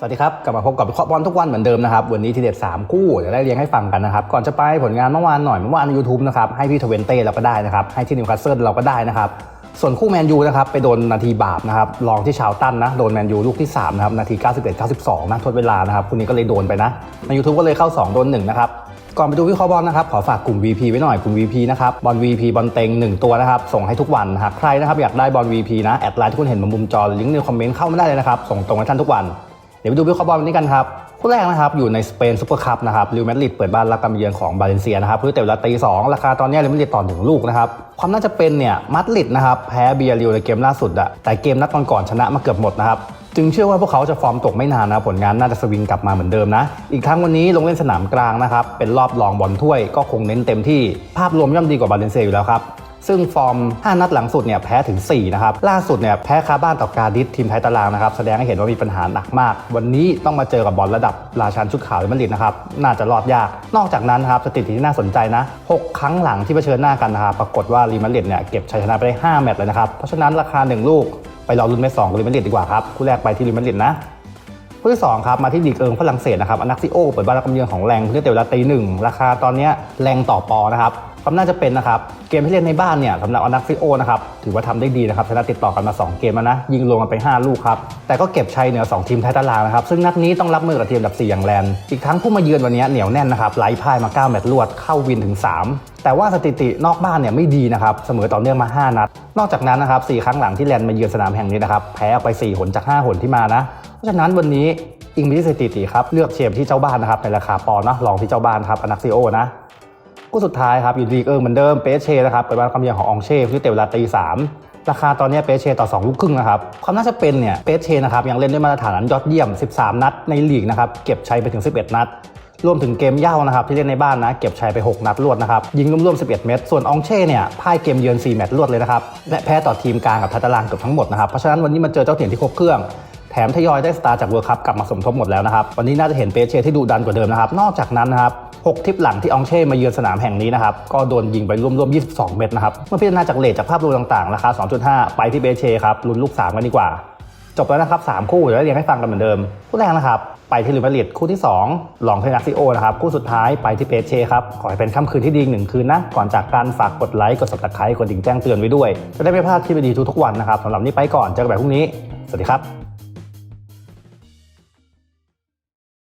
สวัสดีครับ กลับมาพบกับวิเคราะห์บอลทุกวันเหมือนเดิมนะครับ วันนี้ทีเด็ด 3 คู่เดี๋ยวได้เรียงให้ฟังกันนะครับ ก่อนจะไปผลงานเมื่อวานหน่อยเมื่อวานในยูทูบนะครับ ให้ที่ทเวนเต้เราก็ได้นะครับ ให้ที่นิวคาสเซิลเราก็ได้นะครับ ส่วนคู่แมนยูนะครับ ไปโดนนาทีบาปนะครับลองที่ชาวตันนะ โดนแมนยูลูกที่ 3 นะครับ นาที 91 92 นะทดเวลานะครับคู่นี้ก็เลยโดนไปนะ ใน YouTube ก็เลยเข้า 2 โดน 1 นะครับก่อนไปดูวิเคราะห์บอลนะครับขอฝากกลุ่ม VP ไว้หน่อยกลุ่ม VP นะครับบอล VP บอลเต็ง1 ตัวนะครับส่งให้ทุกวันนะครับใครนะครับอยากได้บอล VP นะแอดไลน์ที่คุณเห็นบนมุมจอหรือลิงก์ในคอมเมนต์เข้ามาได้เลยนะครับส่งตรงให้ท่านทุกวัน เดี๋ยวไปดูวิเคราะห์บอลวันนี้กันครับคู่แรกนะครับอยู่ในสเปนซูเปอร์คัพนะครับริวมาดริดเปิดบ้านรับการมเยือนของบาเลนเซียนะครับเพื่อเตะเวลาตีสองราคาตอนนี้ริวมาดริดต่อหนึ่งลูกนะครับความน่าจะเป็นเนี่ยมาดริดนะครับแพ้เบียริวในเกมล่าสุดอะแต่เกมนัดก่อนๆชนะมาเกือบหมดนะครับจึงเชื่อว่าพวกเขาจะฟอร์มตกไม่นานนะผลงานน่าจะสวิงกลับมาเหมือนเดิมนะ อีกทั้งวันนี้ลงเล่นสนามกลางนะครับเป็นรอบรองบอลถ้วยก็คงเน้นเต็มที่ภาพรวมย่อมดีกว่าบาเลนเซียอยู่แล้วครับ ซึ่งฟอร์ม 5 นัดหลังสุดเนี่ยแพ้ถึง 4 นะครับ ล่าสุดเนี่ยแพ้คาบ้านต่อกาดิสทีมไทยตารางนะครับ แสดงให้เห็นว่ามีปัญหาหนักมาก วันนี้ต้องมาเจอกับบอลระดับราชันชุดขาวเรอัลมาดริดนะครับ น่าจะรอดยาก นอกจากนั้นครับสถิติที่น่าสนใจนะ 6 ครั้งหลังที่เผชิญหน้ากันนะครับปรากฏว่ารีมาดริดเนี่ยเก็บชัยชนะไปได้ 5 แมตช์เลยนะครับเพราะฉะนั้นราคา 1 ลูกไปรอลุ้นแมตช์สองกับเรีมาดริดดีกว่าครับคู่แรกไปที่รีมาดริดนะคู่ที่2ครับมาที่ดีเอิงฝรั่งเศสนะครับอนักซิโอเปิดบ้านรับกำเยือนของแรงเพื่อเตวลาตีหนึ่งราคาตอนนี้แรงต่อปอนะครับ ความน่าจะเป็นนะครับเกมที่เล่นในบ้านเนี่ยสำหรับอนักซิโอนะครับถือว่าทำได้ดีนะครับชนะติดต่อกันมา 2 เกมแล้วนะ ยิงรวมกันไป 5 ลูกครับ แต่ก็เก็บชัยเหนือ 2 ทีมท้ายตารางนะครับ ซึ่งนัดนี้ต้องรับมือกับทีมอันดับ 4 อย่างแลนด์อีกทั้งผู้มาเยือนวันนี้เหนียวแน่นนะครับไล่พ่ายมา 9 แมตช์รวดเข้าวินถึง 3 แต่ว่าสถิตินอกบ้านเนี่ยไม่ดีนะครับเสมอต่อเนื่องมา 5 นัด นอกจากนั้นนะครับ4ครั้งหลังที่แลนด์มาเยือนสนามแห่งนี้นะครับแพ้ออกไป4หนจาก5หนที่มานะเพราะฉะนั้นวันนี้อิงมิสถิติครับเลือกเชียร์ที่เจ้าบ้านนะครับในราคาปอนนะลองที่เจ้าบ้านครับอนักซิโอนะ กูสุดท้ายครับอยู่ดีเออเหมือนเดิมเปเช่นะครับเปิดบ้านคำเยือนขององเช่ที่เตะเวลาตีสามราคาตอนนี้เปเช่ต่อ 2 ลูกครึ่งนะครับ ความน่าจะเป็นเนี่ยเปเช่นะครับยังเล่นด้วยมาตรฐานยอดเยี่ยม 13 นัดในลีกนะครับเก็บชัยไปถึง 11 นัด รวมถึงเกมเย่านะครับที่เล่นในบ้านนะเก็บชัยไป 6 นัดรวดนะครับยิงรวมๆ11 เม็ดส่วนองเช่เนี่ยพ่ายเกมเยือน4แมตช์รวดเลยนะครับและแพ้ต่อทีมกลางกับทัตารางเกือบทั้งหมดนะครับเพราะฉะนั้นวันนี้มาเจอเจ้าถิ่นที่ครบเครื่องแถมทยอยได้สตาร์จากเวิร์คัพกลับมาสมทบหมดแล้วนะครับวันนี้น่าจะเห็นเปเช่ที่ดุดันกว่าเดิมนะครับนอกจากนั้นนะครับ 6ทิปหลังที่อองเช่มาเยือนสนามแห่งนี้นะครับ ก็โดนยิงไปร่วมๆ 22 เม็ดนะครับ เมื่อพิจารณาจากเลทจากภาพรวมต่างๆ ราคา 2.5 ไปที่เปเช่ครับลุ้นลูก 3 กันดีกว่า จบแล้วนะครับ 3 คู่เดี๋ยวเรียงให้ฟังกันเหมือนเดิม คู่แรกนะครับ ไปที่ลิเวอร์พูลคู่ที่2ลองเทนักซิโอนะครับ คู่สุดท้ายไปที่เปเช่ครับ ขอให้เป็นค่ำคืนที่ดีหนึ่งคืนนะ ก่อนจากการฝากกดไลค์ กด subscribe กดดิ่งแจ้งเตือนไว้ด้วย จะได้ไม่พลาดที่ดีทุกๆวันนะครับสำหรับนี้ไปก่อนเจอกันใหม่พรุ่งนี้ สวัสดีครับ